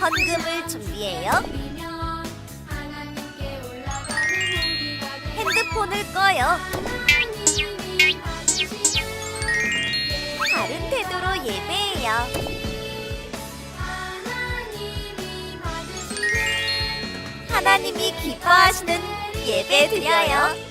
헌금을 준비해요. 핸드폰을 꺼요. 바른 태도로 예배해요. 하나님이 기뻐하시는 예배 드려요.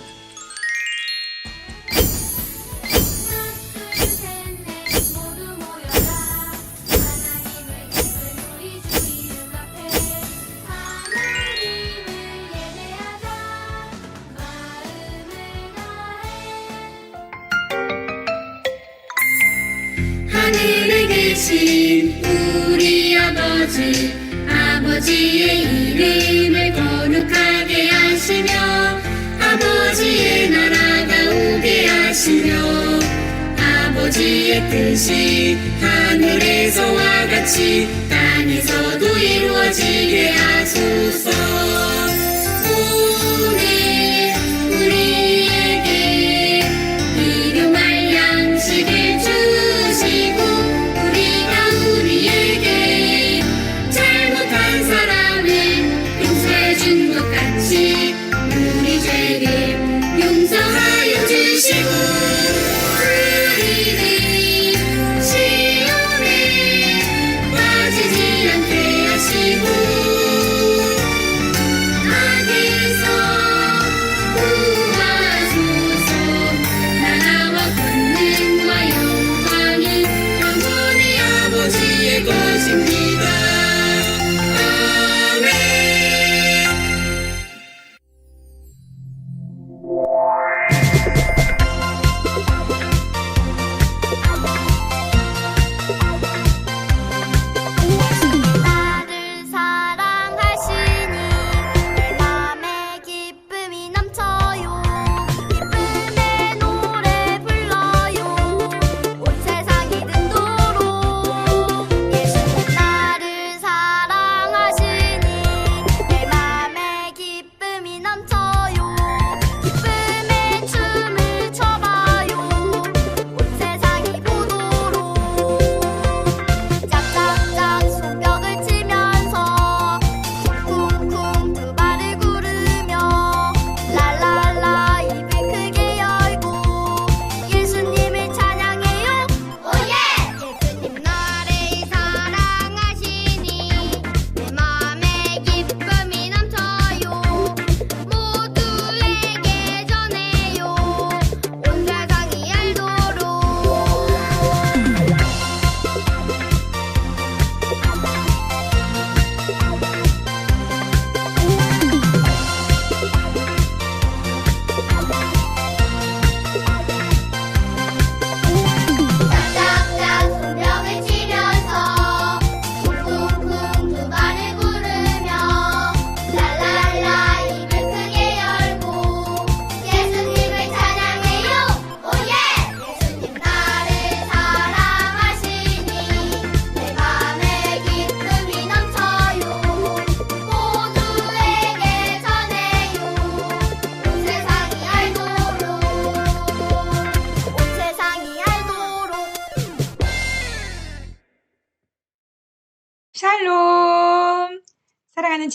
아버지의 뜻이 하늘에서와 같이 땅에서도 이루어지게 하소서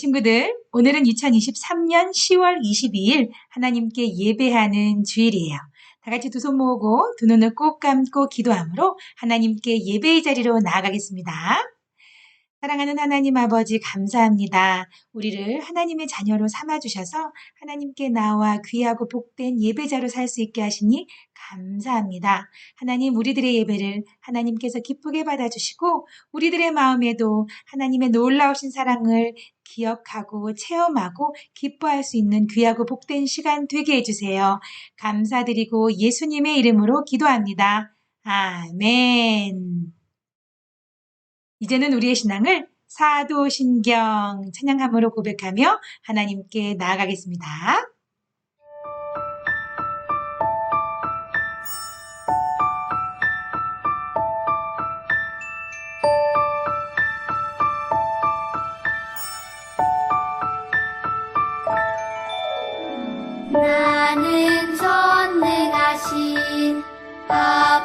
친구들, 오늘은 2023년 10월 22일 하나님께 예배하는 주일이에요. 다 같이 두 손 모으고 두 눈을 꼭 감고 기도함으로 하나님께 예배의 자리로 나아가겠습니다. 사랑하는 하나님 아버지 감사합니다. 우리를 하나님의 자녀로 삼아 주셔서 하나님께 나와 귀하고 복된 예배자로 살 수 있게 하시니 감사합니다. 하나님 우리들의 예배를 하나님께서 기쁘게 받아주시고 우리들의 마음에도 하나님의 놀라우신 사랑을 기억하고 체험하고 기뻐할 수 있는 귀하고 복된 시간 되게 해주세요. 감사드리고 예수님의 이름으로 기도합니다. 아멘. 이제는 우리의 신앙을 사도신경 찬양함으로 고백하며 하나님께 나아가겠습니다.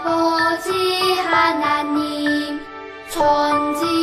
아버지 하나님 전지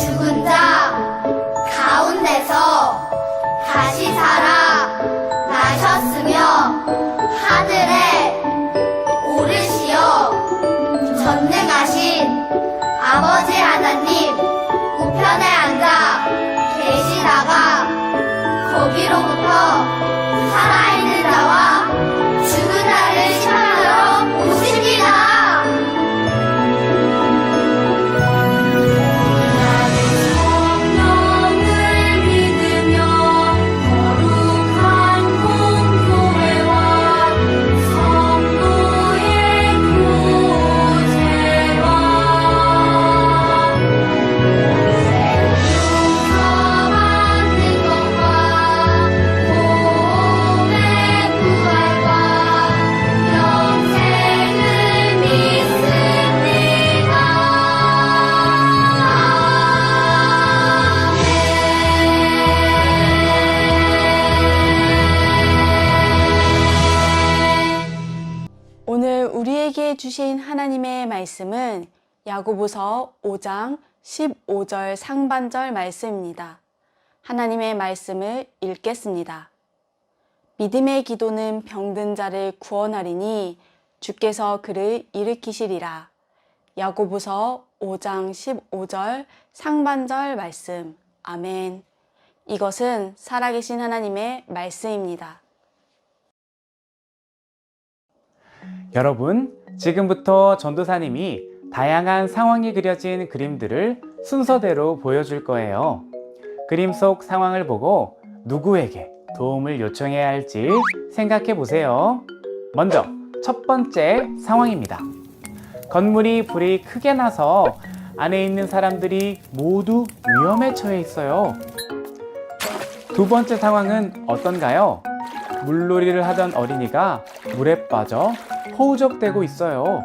죽은 야고보서 5장 15절 상반절 말씀입니다. 하나님의 말씀을 읽겠습니다. 믿음의 기도는 병든 자를 구원하리니 주께서 그를 일으키시리라. 야고보서 5장 15절 상반절 말씀. 아멘. 이것은 살아계신 하나님의 말씀입니다. 여러분, 지금부터 전도사님이 다양한 상황이 그려진 그림들을 순서대로 보여줄 거예요. 그림 속 상황을 보고 누구에게 도움을 요청해야 할지 생각해 보세요. 먼저 첫 번째 상황입니다. 건물이 불이 크게 나서 안에 있는 사람들이 모두 위험에 처해 있어요. 두 번째 상황은 어떤가요? 물놀이를 하던 어린이가 물에 빠져 허우적대고 있어요.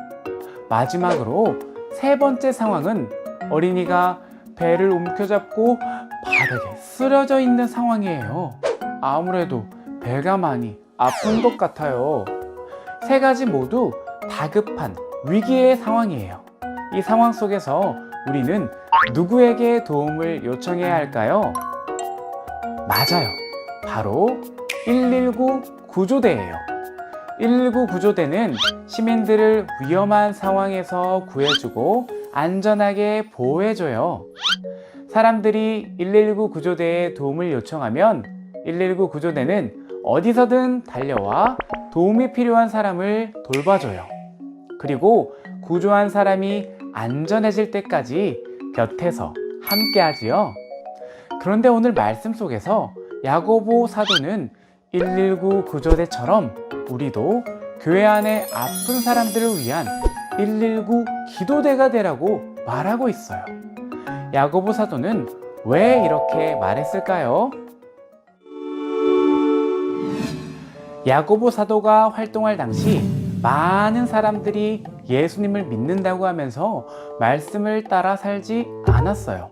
마지막으로 세 번째 상황은 어린이가 배를 움켜잡고 바닥에 쓰러져 있는 상황이에요. 아무래도 배가 많이 아픈 것 같아요. 세 가지 모두 다급한 위기의 상황이에요. 이 상황 속에서 우리는 누구에게 도움을 요청해야 할까요? 맞아요. 바로 119 구조대예요. 119 구조대는 시민들을 위험한 상황에서 구해주고 안전하게 보호해줘요. 사람들이 119 구조대에 도움을 요청하면 119 구조대는 어디서든 달려와 도움이 필요한 사람을 돌봐줘요. 그리고 구조한 사람이 안전해질 때까지 곁에서 함께 하지요. 그런데 오늘 말씀 속에서 야고보 사도는 119 구조대처럼 우리도 교회 안에 아픈 사람들을 위한 119 기도대가 되라고 말하고 있어요. 야고보 사도는 왜 이렇게 말했을까요? 야고보 사도가 활동할 당시 많은 사람들이 예수님을 믿는다고 하면서 말씀을 따라 살지 않았어요.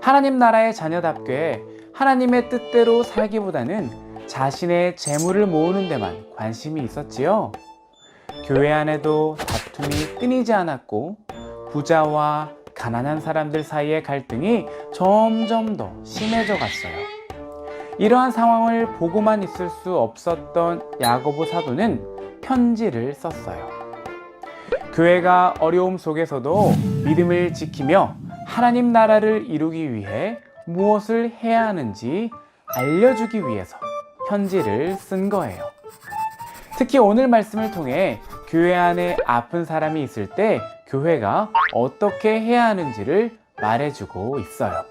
하나님 나라의 자녀답게 하나님의 뜻대로 살기보다는 자신의 재물을 모으는 데만 관심이 있었지요. 교회 안에도 다툼이 끊이지 않았고 부자와 가난한 사람들 사이의 갈등이 점점 더 심해져 갔어요. 이러한 상황을 보고만 있을 수 없었던 야고보 사도는 편지를 썼어요. 교회가 어려움 속에서도 믿음을 지키며 하나님 나라를 이루기 위해 무엇을 해야 하는지 알려주기 위해서 편지를 쓴 거예요. 특히 오늘 말씀을 통해 교회 안에 아픈 사람이 있을 때 교회가 어떻게 해야 하는지를 말해주고 있어요.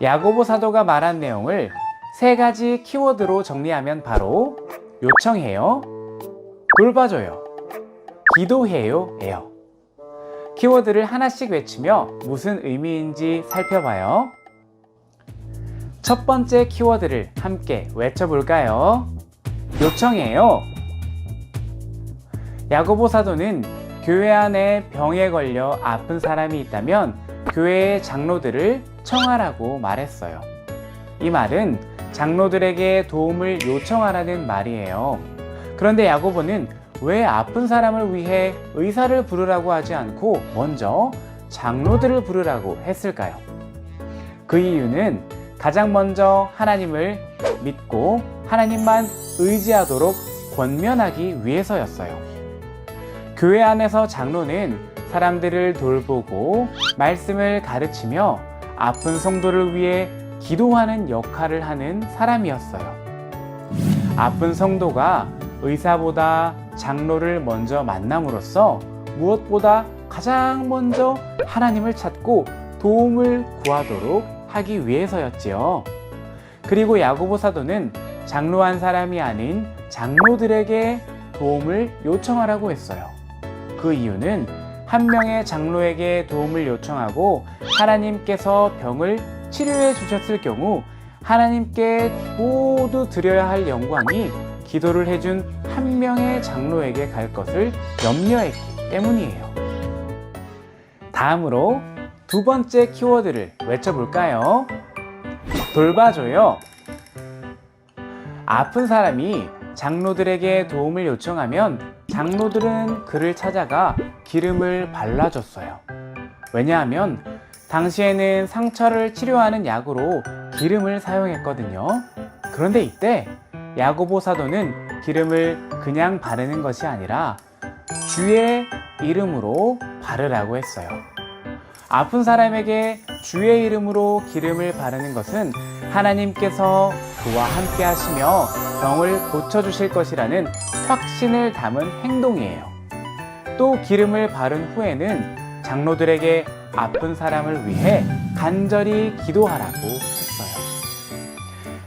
야고보 사도가 말한 내용을 세 가지 키워드로 정리하면 바로 요청해요, 돌봐줘요, 기도해요, 예요. 키워드를 하나씩 외치며 무슨 의미인지 살펴봐요. 첫 번째 키워드를 함께 외쳐볼까요? 요청해요. 야고보 사도는 교회 안에 병에 걸려 아픈 사람이 있다면 교회의 장로들을 청하라고 말했어요. 이 말은 장로들에게 도움을 요청하라는 말이에요. 그런데 야고보는 왜 아픈 사람을 위해 의사를 부르라고 하지 않고 먼저 장로들을 부르라고 했을까요? 그 이유는 가장 먼저 하나님을 믿고 하나님만 의지하도록 권면하기 위해서였어요. 교회 안에서 장로는 사람들을 돌보고 말씀을 가르치며 아픈 성도를 위해 기도하는 역할을 하는 사람이었어요. 아픈 성도가 의사보다 장로를 먼저 만남으로써 무엇보다 가장 먼저 하나님을 찾고 도움을 구하도록 하기 위해서였지요. 그리고 야고보 사도는 장로 한 사람이 아닌 장로들에게 도움을 요청하라고 했어요. 그 이유는 한 명의 장로에게 도움을 요청하고 하나님께서 병을 치료해 주셨을 경우 하나님께 모두 드려야 할 영광이 기도를 해준 한 명의 장로에게 갈 것을 염려했기 때문이에요. 다음으로 두 번째 키워드를 외쳐볼까요? 돌봐줘요. 아픈 사람이 장로들에게 도움을 요청하면 장로들은 그를 찾아가 기름을 발라줬어요. 왜냐하면 당시에는 상처를 치료하는 약으로 기름을 사용했거든요. 그런데 이때 야고보 사도는 기름을 그냥 바르는 것이 아니라 주의 이름으로 바르라고 했어요. 아픈 사람에게 주의 이름으로 기름을 바르는 것은 하나님께서 그와 함께 하시며 병을 고쳐주실 것이라는 확신을 담은 행동이에요. 또 기름을 바른 후에는 장로들에게 아픈 사람을 위해 간절히 기도하라고 했어요.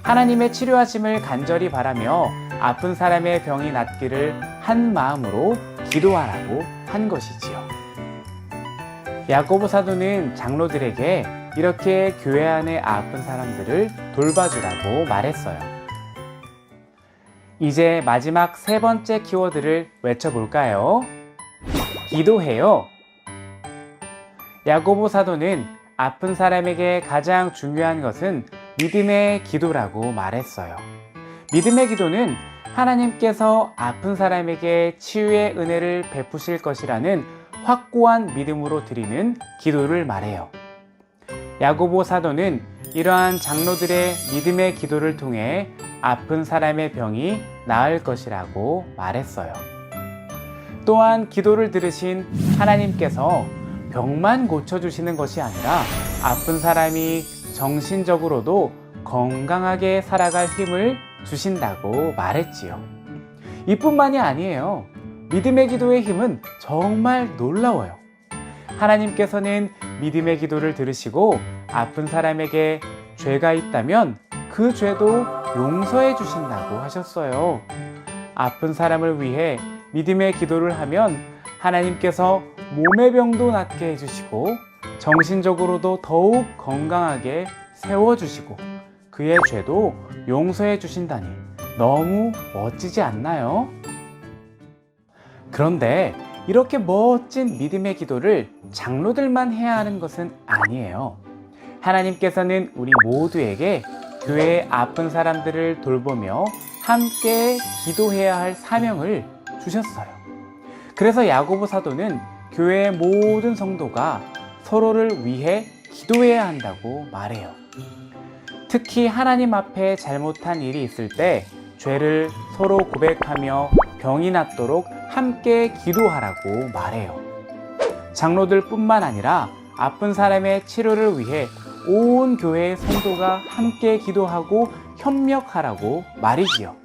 하나님의 치료하심을 간절히 바라며 아픈 사람의 병이 낫기를 한 마음으로 기도하라고 한 것이지요. 야고보 사도는 장로들에게 이렇게 교회 안의 아픈 사람들을 돌봐주라고 말했어요. 이제 마지막 세 번째 키워드를 외쳐볼까요? 기도해요. 야고보 사도는 아픈 사람에게 가장 중요한 것은 믿음의 기도라고 말했어요. 믿음의 기도는 하나님께서 아픈 사람에게 치유의 은혜를 베푸실 것이라는 확고한 믿음으로 드리는 기도를 말해요. 야고보 사도는 이러한 장로들의 믿음의 기도를 통해 아픈 사람의 병이 나을 것이라고 말했어요. 또한 기도를 들으신 하나님께서 병만 고쳐주시는 것이 아니라 아픈 사람이 정신적으로도 건강하게 살아갈 힘을 주신다고 말했지요. 이뿐만이 아니에요. 믿음의 기도의 힘은 정말 놀라워요. 하나님께서는 믿음의 기도를 들으시고 아픈 사람에게 죄가 있다면 그 죄도 용서해 주신다고 하셨어요. 아픈 사람을 위해 믿음의 기도를 하면 하나님께서 몸의 병도 낫게 해주시고 정신적으로도 더욱 건강하게 세워주시고 그의 죄도 용서해 주신다니 너무 멋지지 않나요? 그런데 이렇게 멋진 믿음의 기도를 장로들만 해야 하는 것은 아니에요. 하나님께서는 우리 모두에게 교회의 아픈 사람들을 돌보며 함께 기도해야 할 사명을 주셨어요. 그래서 야고보 사도는 교회의 모든 성도가 서로를 위해 기도해야 한다고 말해요. 특히 하나님 앞에 잘못한 일이 있을 때 죄를 서로 고백하며 병이 낫도록 함께 기도하라고 말해요. 장로들 뿐만 아니라 아픈 사람의 치료를 위해 온 교회의 성도가 함께 기도하고 협력하라고 말이지요.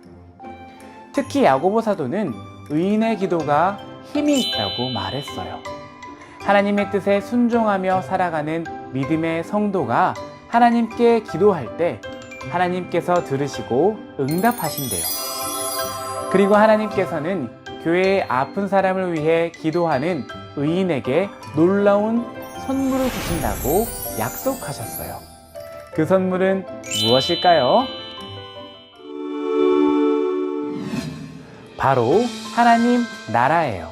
특히 야고보 사도는 의인의 기도가 힘이 있다고 말했어요. 하나님의 뜻에 순종하며 살아가는 믿음의 성도가 하나님께 기도할 때 하나님께서 들으시고 응답하신대요. 그리고 하나님께서는 교회의 아픈 사람을 위해 기도하는 의인에게 놀라운 선물을 주신다고 약속하셨어요. 그 선물은 무엇일까요? 바로 하나님 나라예요.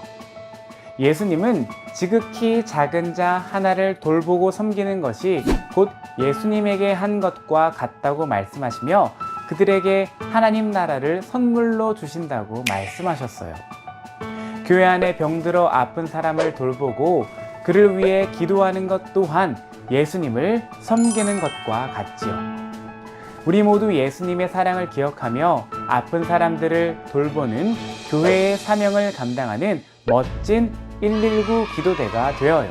예수님은 지극히 작은 자 하나를 돌보고 섬기는 것이 곧 예수님에게 한 것과 같다고 말씀하시며 그들에게 하나님 나라를 선물로 주신다고 말씀하셨어요. 교회 안에 병들어 아픈 사람을 돌보고 그를 위해 기도하는 것 또한 예수님을 섬기는 것과 같지요. 우리 모두 예수님의 사랑을 기억하며 아픈 사람들을 돌보는 교회의 사명을 감당하는 멋진 119 기도대가 되어요.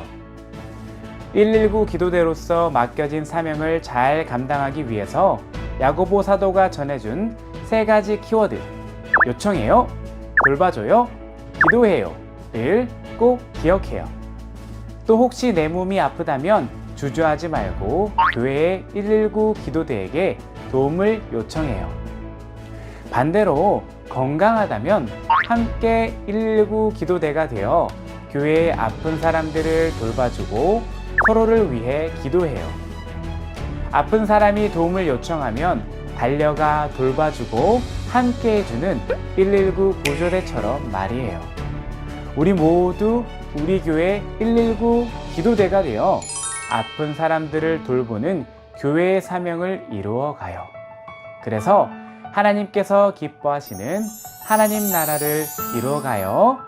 119 기도대로서 맡겨진 사명을 잘 감당하기 위해서 야고보 사도가 전해준 세 가지 키워드 요청해요, 돌봐줘요, 기도해요 를꼭 기억해요. 또 혹시 내 몸이 아프다면 주저하지 말고 교회의 119 기도대에게 도움을 요청해요. 반대로 건강하다면 함께 119 기도대가 되어 교회의 아픈 사람들을 돌봐주고 서로를 위해 기도해요. 아픈 사람이 도움을 요청하면 달려가 돌봐주고 함께 해주는 119 구조대처럼 말이에요. 우리 모두 우리 교회 119 기도대가 되어 아픈 사람들을 돌보는 교회의 사명을 이루어 가요. 그래서 하나님께서 기뻐하시는 하나님 나라를 이루어 가요.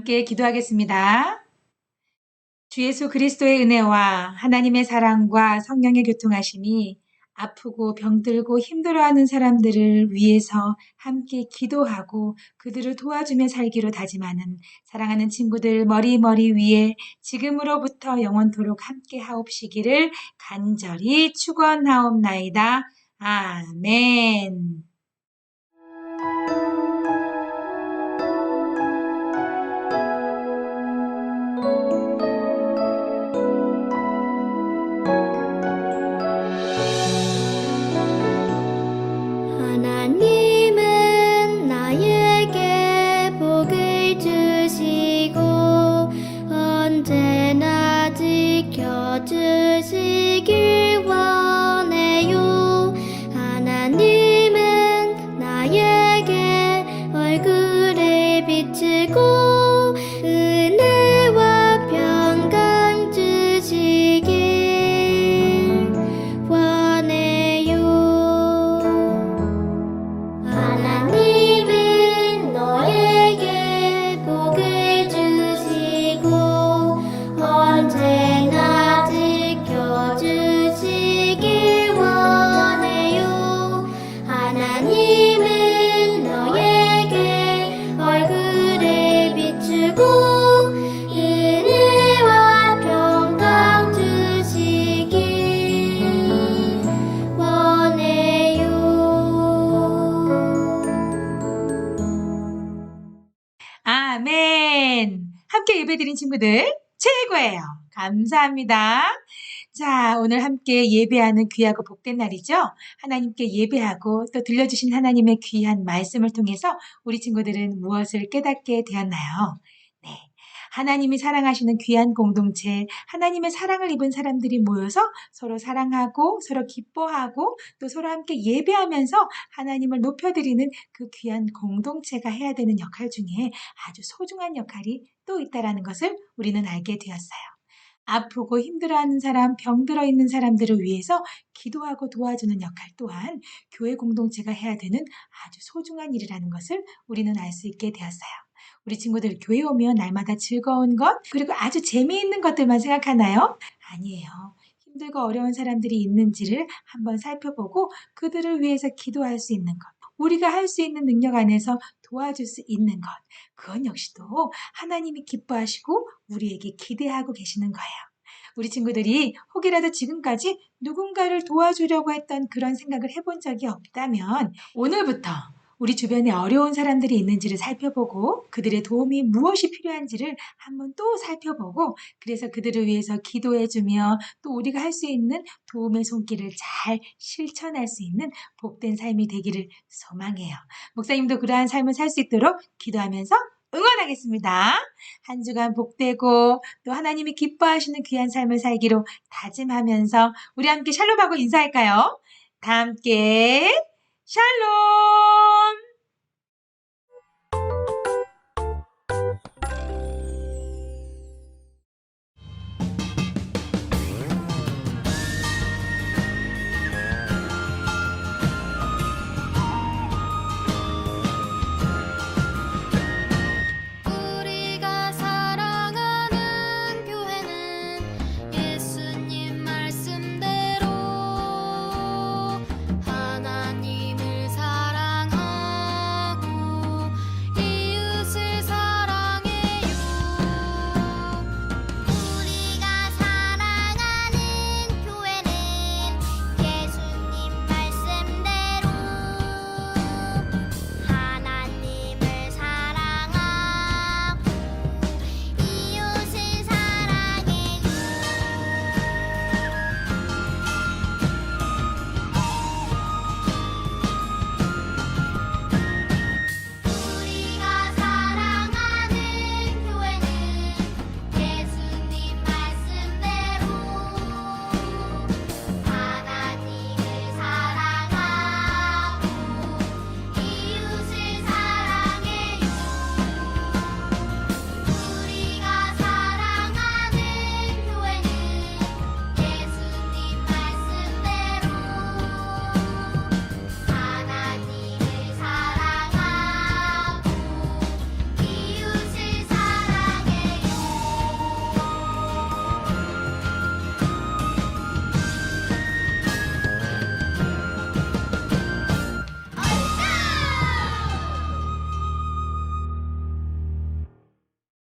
함께 기도하겠습니다. 주 예수 그리스도의 은혜와 하나님의 사랑과 성령의 교통하심이 아프고 병들고 힘들어하는 사람들을 위해서 함께 기도하고 그들을 도와주며 살기로 다짐하는 사랑하는 친구들 머리머리 위에 지금으로부터 영원토록 함께 하옵시기를 간절히 축원하옵나이다. 아멘. 친구들 최고예요. 감사합니다. 자, 오늘 함께 예배하는 귀하고 복된 날이죠? 하나님께 예배하고 또 들려주신 하나님의 귀한 말씀을 통해서 우리 친구들은 무엇을 깨닫게 되었나요? 네. 하나님이 사랑하시는 귀한 공동체, 하나님의 사랑을 입은 사람들이 모여서 서로 사랑하고 서로 기뻐하고 또 서로 함께 예배하면서 하나님을 높여드리는 그 귀한 공동체가 해야 되는 역할 중에 아주 소중한 역할이 또 있다라는 것을 우리는 알게 되었어요. 아프고 힘들어하는 사람, 병들어 있는 사람들을 위해서 기도하고 도와주는 역할 또한 교회 공동체가 해야 되는 아주 소중한 일이라는 것을 우리는 알 수 있게 되었어요. 우리 친구들 교회 오면 날마다 즐거운 것, 그리고 아주 재미있는 것들만 생각하나요? 아니에요. 힘들고 어려운 사람들이 있는지를 한번 살펴보고 그들을 위해서 기도할 수 있는 것. 우리가 할 수 있는 능력 안에서 도와줄 수 있는 것. 그건 역시도 하나님이 기뻐하시고 우리에게 기대하고 계시는 거예요. 우리 친구들이 혹이라도 지금까지 누군가를 도와주려고 했던 그런 생각을 해본 적이 없다면 오늘부터 우리 주변에 어려운 사람들이 있는지를 살펴보고 그들의 도움이 무엇이 필요한지를 한번 또 살펴보고 그래서 그들을 위해서 기도해주며 또 우리가 할 수 있는 도움의 손길을 잘 실천할 수 있는 복된 삶이 되기를 소망해요. 목사님도 그러한 삶을 살 수 있도록 기도하면서 응원하겠습니다. 한 주간 복되고 또 하나님이 기뻐하시는 귀한 삶을 살기로 다짐하면서 우리 함께 샬롬하고 인사할까요? 다 함께 샬롬!